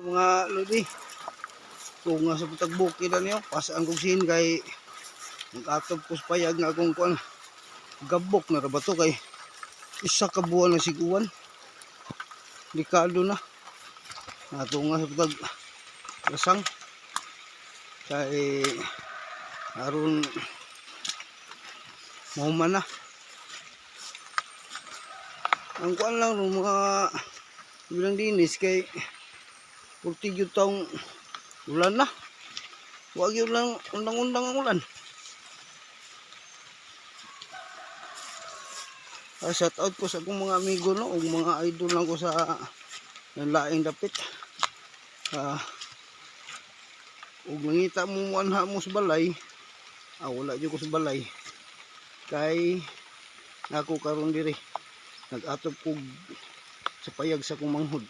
Mga lodi, kung nga sa putag bukid niyo, pasaan kong sin kay nag-atop ko payag nga akong kuan gabok na ra to kay isa ka buwan na siguan. Likado na. Nato nga sa putag rasang kay aron mahuman na. Ang kuan lang mga bilang dinis kay Purti yun taong ulan na. Huwag yun lang undang-undang ang ulan. Ah, shout out ko sa akong mga amigo no, ug mga idol lang ko sa ng laing dapit. Ah, ug mangita mo anha mo sa balay. Ah, wala jud ko sa balay. Kay nako karon diri nag-atop ko sa payag sa akong manghod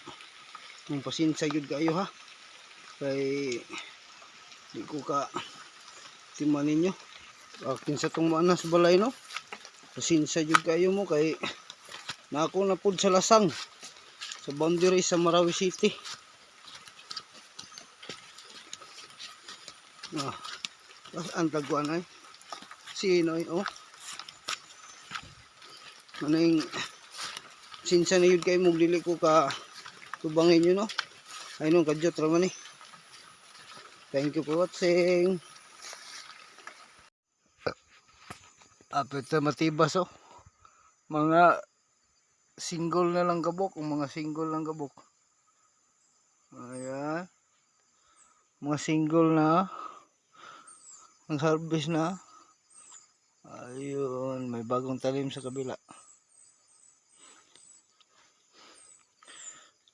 yung pasensya yun kayo ha? Kay di ko ka timan ninyo. Akin sa tong manas balay no? Pasensya yun kayo mo kay na ako na pud sa lasang. Sa boundary sa Marawi City. Ah ang tagwan ay. Sino ay oh. Ano yung sinsa na yun kayo mo dili ko ka tubangin nyo no? Ay nung kadyot raman eh thank you for watching. Apit na matibas oh. Mga single na lang kabok mga single lang kabok ayan. Mga single na. Ang harvest na. Ayun may bagong talim sa kabila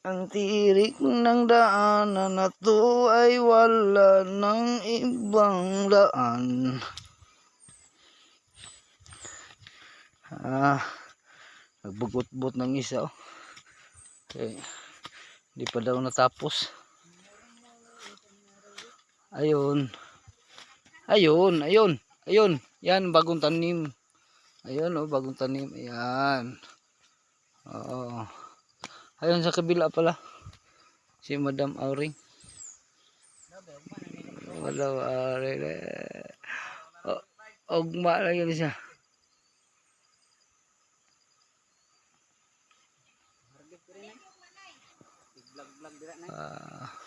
Ang tirik ng daanan na to ay wala ng ibang daan. Ah, nagbugot-bot ng isa oh. Okay. Hindi pa daw natapos. Ayun. Ayun, ayun, ayun. Yan, bagong tanim. Ayun oh, bagong tanim. Ayan. Oo. Ayun sa kabila pala. Si Madam Auring. Madam Auring. Ogma lang yun siya. Ah.